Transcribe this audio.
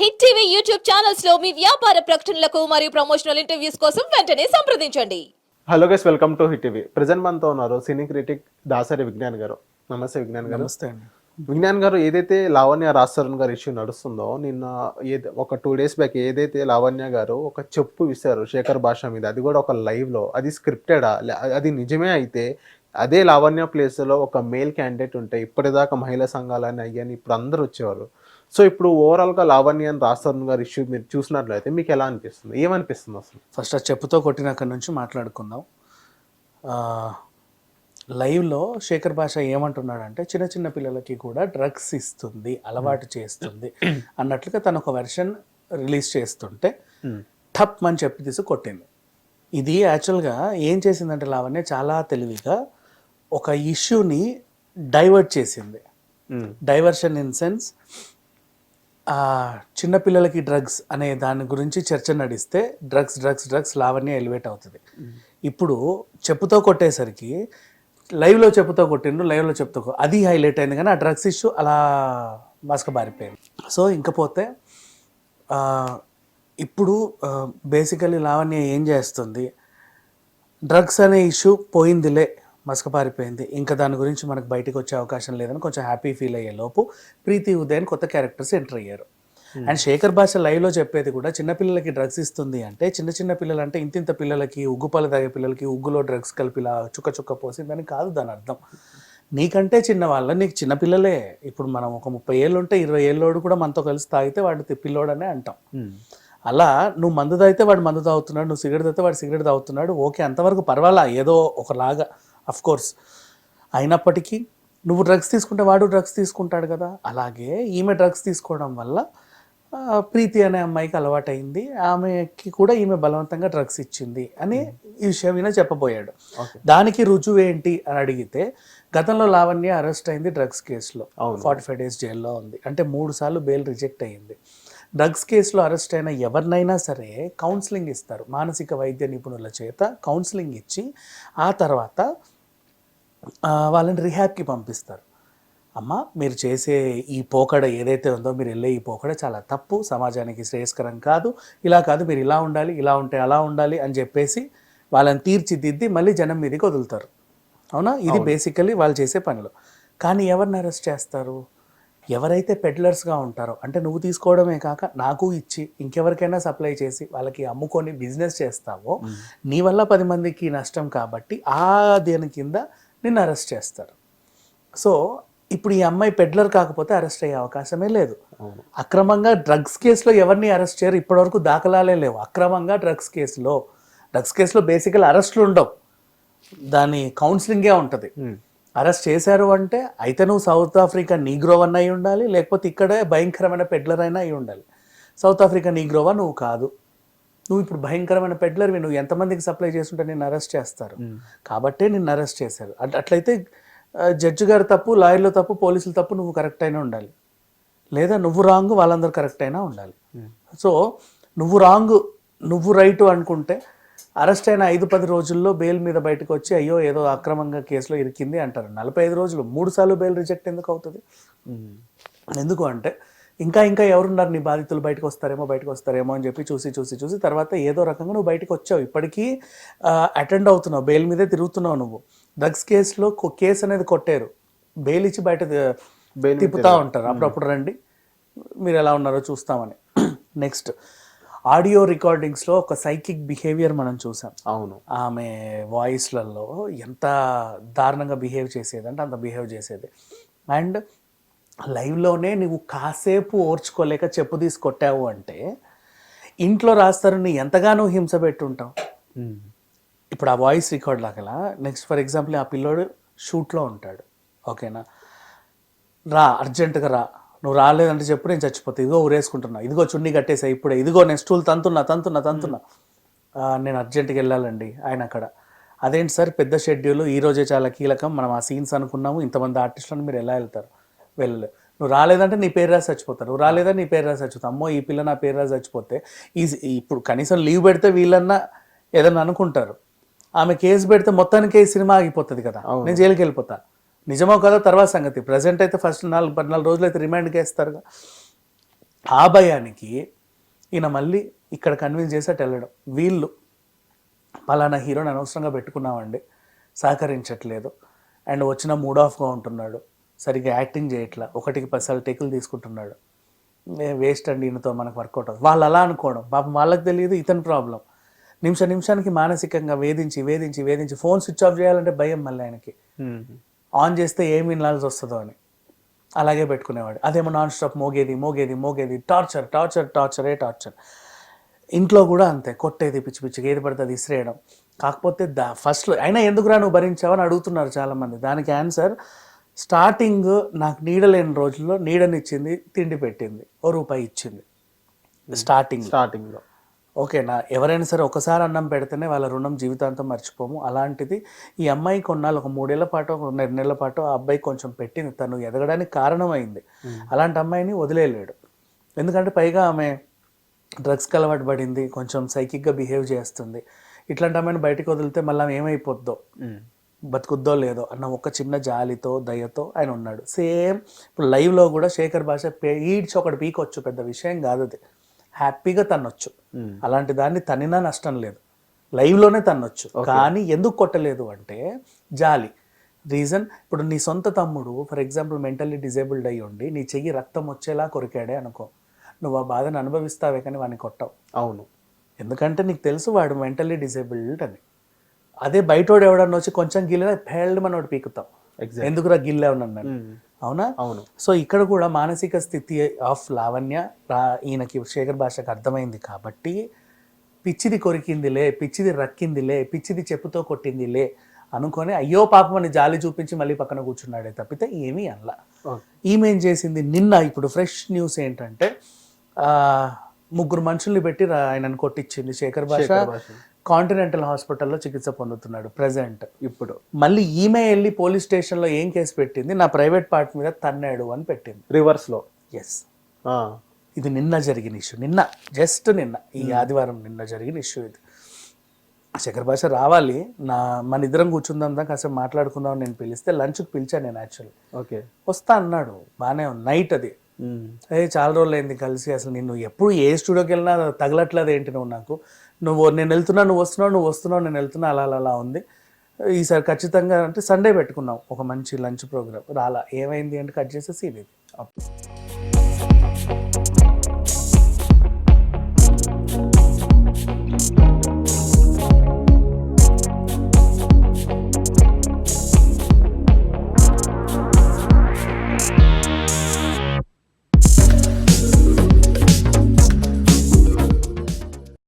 Hit TV YouTube ఛానల్స్లో మీ వ్యాపార ప్రకటనలకు మరియు ప్రమోషనల్ ఇంటర్వ్యూస్ కోసం వెంటనే సంప్రదించండి. Hello guys welcome to Hit TV present మనతో ఉన్నారు సినీ క్రిటిక్ దాసరి విజ్ఞాన్ గారు. నమస్తే విజ్ఞాన్ గారు. నమస్తే అండి. విజ్ఞాన్ గారు ఏదైతే లావణ్య రాస్తారన్ గారు ఇష్యూ నడుస్తుందో నిన్న ఏది ఒక టూ డేస్ బ్యాక్ ఏదైతే లావణ్య గారు ఒక చెప్పు విసారు శేఖర్ భాష మీద అది కూడా ఒక లైవ్లో అది స్క్రిప్టెడా అది నిజమే అయితే అదే లావణ్య ప్లేస్లో ఒక మేల్ క్యాండిడేట్ ఉంటే ఇప్పటిదాకా మహిళా సంఘాలని అయ్యని ఇప్పుడు అందరూ వచ్చేవారు సో ఇప్పుడు ఓవరాల్గా లావణ్య అని రాస్తారన్ గారు ఇష్యూ మీరు చూసినట్లయితే మీకు ఎలా అనిపిస్తుంది? ఏమనిపిస్తుంది అసలు? ఫస్ట్ ఆ చెప్పుతో కొట్టినాక నుంచి మాట్లాడుకుందాం. లైవ్లో శేఖర్ భాష ఏమంటున్నాడంటే చిన్న చిన్న పిల్లలకి కూడా డ్రగ్స్ ఇస్తుంది అలవాటు చేస్తుంది అన్నట్లుగా తను ఒక వెర్షన్ రిలీజ్ చేస్తుంటే టప్ అని చెప్పి తీసి కొట్టింది. ఇది యాక్చువల్గా ఏం చేసిందంటే లావణ్య చాలా తెలివిగా ఒక ఇష్యూని డైవర్ట్ చేసింది. డైవర్షన్ ఇన్ సెన్స్ చిన్నపిల్లలకి డ్రగ్స్ అనే దాని గురించి చర్చ నడిస్తే drugs drugs drugs Lavanya elevate అవుతుంది. ఇప్పుడు చెప్పుతో కొట్టేసరికి లైవ్లో చెప్పుతో కొట్టిండు లైవ్లో చెప్తూ అది హైలైట్ అయింది కానీ ఆ డ్రగ్స్ ఇష్యూ అలా మసకబారిపోయింది సో ఇంకపోతే ఇప్పుడు బేసికలీ లావణ్య ఏం చేస్తుంది? డ్రగ్స్ అనే ఇష్యూ పోయిందిలే. మసకపారిపోయింది ఇంకా దాని గురించి మనకు బయటకు వచ్చే అవకాశం లేదని కొంచెం హ్యాపీ ఫీల్ అయ్యే లోపు ప్రీతి ఉదయన్ కొత్త క్యారెక్టర్స్ ఎంటర్ అయ్యారు. అండ్ శేఖర్ భాష లైవ్లో చెప్పేది కూడా చిన్నపిల్లలకి డ్రగ్స్ ఇస్తుంది అంటే చిన్న చిన్న పిల్లలు అంటే ఇంతింత పిల్లలకి ఉగ్గుపాలు తాగే పిల్లలకి ఉగ్గులో డ్రగ్స్ కలిపి ఇలా చుక్క చుక్క పోసిందని కాదు దాని అర్థం. నీకంటే చిన్న వాళ్ళ నీకు చిన్న పిల్లలే. ఇప్పుడు మనం ఒక ముప్పై ఏళ్ళు ఉంటే ఇరవై ఏళ్ళోడు కూడా మనతో కలిసి తాగితే వాడు పిల్లోడనే అంటాం. అలా నువ్వు మందు తాగితే వాడు మందు తాగుతున్నాడు నువ్వు సిగరెట్ తాగితే వాడు సిగరెట్ తాగుతున్నాడు. ఓకే అంతవరకు పర్వాలా? ఏదో ఒకలాగా అఫ్ కోర్స్ అయినప్పటికీ నువ్వు డ్రగ్స్ తీసుకుంటే వాడు డ్రగ్స్ తీసుకుంటాడు కదా. అలాగే ఈమె డ్రగ్స్ తీసుకోవడం వల్ల ప్రీతి అనే అమ్మాయికి అలవాటైంది. ఆమెకి కూడా ఈమె బలవంతంగా డ్రగ్స్ ఇచ్చింది అని ఈ విషయం ఈయన చెప్పబోయాడు. దానికి రుజువు ఏంటి అని అడిగితే గతంలో లావణ్య అరెస్ట్ అయింది డ్రగ్స్ కేసులో ఫార్టీ ఫైవ్ డేస్ జైల్లో ఉంది. అంటే మూడు సార్లు బెయిల్ రిజెక్ట్ అయ్యింది. డ్రగ్స్ కేసులో అరెస్ట్ అయిన ఎవరినైనా సరే కౌన్సిలింగ్ ఇస్తారు. మానసిక వైద్య నిపుణుల చేత కౌన్సిలింగ్ ఇచ్చి ఆ తర్వాత వాళ్ళని రిహాబ్కి పంపిస్తారు. అమ్మ మీరు చేసే ఈ పోకడ ఏదైతే ఉందో మీరు వెళ్ళే ఈ పోకడ చాలా తప్పు సమాజానికి శ్రేయస్కరం కాదు ఇలా కాదు మీరు ఇలా ఉండాలి ఇలా ఉంటే అలా ఉండాలి అని చెప్పేసి వాళ్ళని తీర్చిదిద్ది మళ్ళీ జనం మీదకి వదులుతారు. అవునా? ఇది బేసికలీ వాళ్ళు చేసే పనులు. కానీ ఎవరిని అరెస్ట్ చేస్తారు? ఎవరైతే పెడ్లర్స్గా ఉంటారో అంటే నువ్వు తీసుకోవడమే కాక నాకు ఇచ్చి ఇంకెవరికైనా సప్లై చేసి వాళ్ళకి అమ్ముకొని బిజినెస్ చేస్తావో నీ వల్ల పది మందికి నష్టం కాబట్టి ఆ దేని కింద నిన్ను అరెస్ట్ చేస్తారు. సో ఇప్పుడు ఈ అమ్మాయి పెడ్లర్ కాకపోతే అరెస్ట్ అయ్యే అవకాశమే లేదు. అక్రమంగా డ్రగ్స్ కేసులో ఎవరిని అరెస్ట్ చేయరు? ఇప్పటివరకు దాఖలాలే లేవు. అక్రమంగా డ్రగ్స్ కేసులో డ్రగ్స్ కేసులో బేసికల్ అరెస్టులు ఉండవు. దాని కౌన్సిలింగే ఉంటుంది. అరెస్ట్ చేశారు అంటే అయితే నువ్వు సౌత్ ఆఫ్రికా నీగ్రోవ్ అన్న అయి ఉండాలి లేకపోతే ఇక్కడే భయంకరమైన పెడ్లర్ అయినా అయి ఉండాలి. సౌత్ ఆఫ్రికా నీగ్రోవా నువ్వు కాదు. నువ్వు ఇప్పుడు భయంకరమైన పెడ్లర్వి నువ్వు ఎంతమందికి సప్లై చేస్తుంటే నిన్ను అరెస్ట్ చేస్తారు. కాబట్టే నిన్ను అరెస్ట్ చేశారు. అట్- అట్లయితే జడ్జి గారు తప్పు లాయర్లు తప్పు పోలీసులు తప్పు నువ్వు కరెక్ట్ అయినా ఉండాలి. లేదా నువ్వు రాంగ్ వాళ్ళందరూ కరెక్ట్ అయినా ఉండాలి. సో నువ్వు రాంగ్ నువ్వు రైట్ అనుకుంటే అరెస్ట్ అయిన ఐదు పది రోజుల్లో బెయిల్ మీద బయటకు వచ్చి అయ్యో ఏదో అక్రమంగా కేసులో ఇరికింది అంటారు. నలభై ఐదు రోజులు మూడు సార్లు బెయిల్ రిజెక్ట్ ఎందుకు అవుతుంది? ఎందుకు అంటే ఇంకా ఇంకా ఎవరున్నారు? నీ బాధితులు బయటకు వస్తారేమో బయటకు వస్తారేమో అని చెప్పి చూసి చూసి చూసి తర్వాత ఏదో రకంగా నువ్వు బయటకు వచ్చావు. ఇప్పటికీ అటెండ్ అవుతున్నావు. బెయిల్ మీదే తిరుగుతున్నావు నువ్వు. డ్రగ్స్ కేసులో కేసు అనేది కొట్టారు. బెయిల్ ఇచ్చి బయట తిప్పుతా ఉంటారు. అప్పుడప్పుడు రండి. మీరు ఎలా ఉన్నారో చూస్తామని. నెక్స్ట్ ఆడియో రికార్డింగ్స్లో ఒక సైకిక్ బిహేవియర్ మనం చూసాం. అవును. ఆమె వాయిస్లలో ఎంత దారుణంగా బిహేవ్ చేసేది అంటే అంత బిహేవ్ చేసేది. అండ్ లైవ్లోనే నువ్వు కాసేపు ఓర్చుకోలేక చెప్పు తీసి కొట్టావు అంటే ఇంట్లో రాస్తారు నీ ఎంతగానో హింస పెట్టుంటావు ఇప్పుడు ఆ వాయిస్ రికార్డ్ లాగా నెక్స్ట్ ఫర్ ఎగ్జాంపుల్ ఆ పిల్లోడు షూట్లో ఉంటాడు ఓకేనా? రా అర్జెంటుగా రా. నువ్వు రాలేదంటే చెప్పు నేను చచ్చిపోతా. ఇదిగో ఊరేసుకుంటున్నా. ఇదిగో చున్నీ కట్టేసా ఇప్పుడే. ఇదిగో నేను స్టూల్ తంతున్నా తంతున్నా తంతున్నా. నేను అర్జెంటుగా వెళ్ళాలండి ఆయన అక్కడ. అదేంటి సార్ పెద్ద షెడ్యూల్ ఈ రోజే చాలా కీలకం. మనం ఆ సీన్స్ అనుకున్నాము ఇంతమంది ఆర్టిస్టులను మీరు ఎలా వెళ్తారు? వెళ్ళలే నువ్వు రాలేదంటే నీ పేరు రాసి చచ్చిపోతారు. నువ్వు రాలేదంటే నీ పేరు రాసి చచ్చిపోతావు అమ్మో ఈ పిల్ల నా పేరు రాసి చచ్చిపోతే ఈ ఇప్పుడు కనీసం లీవ్ పెడితే వీళ్ళన్నా ఏదన్నా అనుకుంటారు. ఆమె కేసు పెడితే మొత్తానికి ఈ సినిమా ఆగిపోతుంది కదా. నేను జైలుకి వెళ్ళిపోతా. నిజమో కదా తర్వాత సంగతి. ప్రజెంట్ అయితే ఫస్ట్ నాలుగు పద్నాలుగు రోజులు అయితే రిమాండ్కి వేస్తారుగా ఆ భయానికి ఈయన మళ్ళీ ఇక్కడ కన్విన్స్ చేసేట్టు వెళ్ళడం. వీళ్ళు పలానా హీరోని అనవసరంగా పెట్టుకున్నామండి. సహకరించట్లేదు. అండ్ వచ్చిన మూడ్ ఆఫ్గా ఉంటున్నాడు. సరిగ్గా యాక్టింగ్ చేయట్లా. ఒకటికి పది టేకులు తీసుకుంటున్నాడు. వేస్ట్ అండి ఈయనతో మనకు వర్కౌట్ అవుతుంది వాళ్ళు అలా అనుకోవడం. పాపం వాళ్ళకి తెలియదు ఇతని ప్రాబ్లం. నిమిష నిమిషానికి మానసికంగా వేధించి వేధించి వేధించి ఫోన్ స్విచ్ ఆఫ్ చేయాలంటే భయం మళ్ళీ ఆయనకి. ఆన్ చేస్తే ఏం వినాల్సి వస్తుందో అని. అలాగే పెట్టుకునేవాడు. అదేమో నాన్ స్టాప్ మోగేది మోగేది మోగేది. టార్చర్ టార్చర్ టార్చరే టార్చర్. ఇంట్లో కూడా అంతే. కొట్టేది పిచ్చి పిచ్చిగా ఏది పడితే అది ఇసిరేయడం. కాకపోతే దా ఫస్ట్లో అయినా ఎందుకురా నువ్వు భరించావని అడుగుతున్నారు చాలామంది. దానికి ఆన్సర్ స్టార్టింగ్ నాకు నీడ లేని రోజుల్లో నీడనిచ్చింది తిండి పెట్టింది ఓ రూపాయి ఇచ్చింది. స్టార్టింగ్. స్టార్టింగ్లో ఓకేనా ఎవరైనా సరే ఒకసారి అన్నం పెడితేనే వాళ్ళ రుణం జీవితాంతం మర్చిపోము. అలాంటిది ఈ అమ్మాయి కొన్నాళ్ళు ఒక మూడేళ్ళ పాటు ఒక రెండు నెలల పాటు ఆ అబ్బాయి కొంచెం పెట్టింది. తను ఎదగడానికి కారణమైంది. అలాంటి అమ్మాయిని వదిలేయలేడు. ఎందుకంటే పైగా ఆమె డ్రగ్స్కి అలవాటు పడింది కొంచెం సైకిక్గా బిహేవ్ చేస్తుంది. ఇట్లాంటి అమ్మాయిని బయటకు వదిలితే మళ్ళీ ఆమె ఏమైపోద్దో? బతుకుద్దో లేదో అన్న ఒక చిన్న జాలితో దయతో ఆయన ఉన్నాడు. సేమ్ ఇప్పుడు లైవ్లో కూడా శేఖర్ భాష ఈడ్చి ఒకటి పీకొచ్చు పెద్ద విషయం కాదు అది. హ్యాపీగా తన్నొచ్చు అలాంటి దాన్ని తనినా నష్టం లేదు. లైవ్లోనే తన్నొచ్చు కానీ ఎందుకు కొట్టలేదు అంటే జాలి. రీజన్ ఇప్పుడు నీ సొంత తమ్ముడు ఫర్ ఎగ్జాంపుల్ మెంటల్లీ డిజేబుల్డ్ అయ్యి ఉండి నీ చెయ్యి రక్తం వచ్చేలా కొరికాడే అనుకో. నువ్వు ఆ బాధను అనుభవిస్తావే కానీ వాడిని కొట్టావు. అవును. ఎందుకంటే నీకు తెలుసు వాడు మెంటల్లీ డిసేబుల్డ్ అని. అదే బయటోడు ఎవడన్నా వచ్చి కొంచెం గిల్లినా ఫెయిల్డ్ మనోడు పీకుతాం. ఎందుకురా గిల్లావు అన్నాడు. అవునా? అవును. సో ఇక్కడ కూడా మానసిక స్థితి ఆఫ్ లావణ్య ఈయనకి శేఖర్ భాషకు అర్థమైంది కాబట్టి పిచ్చిది కొరికిందిలే పిచ్చిది రక్కిందిలే పిచ్చిది చెప్పుతో కొట్టిందిలే అనుకొని అయ్యో పాపం అని జాలి చూపించి మళ్ళీ పక్కన కూర్చున్నాడే తప్పితే ఏమీ అనలా. ఈమె చేసింది నిన్న ఇప్పుడు ఫ్రెష్ న్యూస్ ఏంటంటే ఆ, ముగ్గురు మనుషుల్ని పెట్టి ఆయనను కొట్టించింది శేఖర్ భాష. కాంటినెంటల్ హాస్పిటల్లో చికిత్స పొందుతున్నాడు ప్రెసెంట్ ఇప్పుడు. మళ్ళీ ఈమె వెళ్ళి పోలీస్ స్టేషన్లో ఏం కేసు పెట్టింది? నా ప్రైవేట్ పార్ట్ మీద తన్నాడు అని పెట్టింది. రివర్స్లో ఎస్ ఇది నిన్న జరిగిన ఇష్యూ. నిన్న జస్ట్ నిన్న. ఈ ఆదివారం నిన్న జరిగిన ఇష్యూ ఇది. శేఖర్ భాష రావాలి. నా మన ఇద్దరం కూర్చుందాం దా కాసేపు మాట్లాడుకుందాం అని నేను పిలిస్తే లంచ్కి పిలిచాను నేను యాక్చువల్లీ. ఓకే. వస్తా అన్నాడు. బాగానే ఉంది. నైట్ అది. అదే చాలా రోజులు అయింది కలిసి అసలు నేను ఎప్పుడు ఏ స్టూడియోకి వెళ్ళినా తగలట్లేదు ఏంటి నువ్వు నాకు? నువ్వు నేను వెళ్తున్నా నువ్వు వస్తున్నావు నువ్వు వస్తున్నావు నేను వెళ్తున్నా అలా అలా అలా ఉంది. ఈసారి ఖచ్చితంగా అంటే సండే పెట్టుకున్నాం. ఒక మంచి లంచ్ ప్రోగ్రామ్. రాలా. ఏమైంది అంటే కట్ చేసేసి ఇది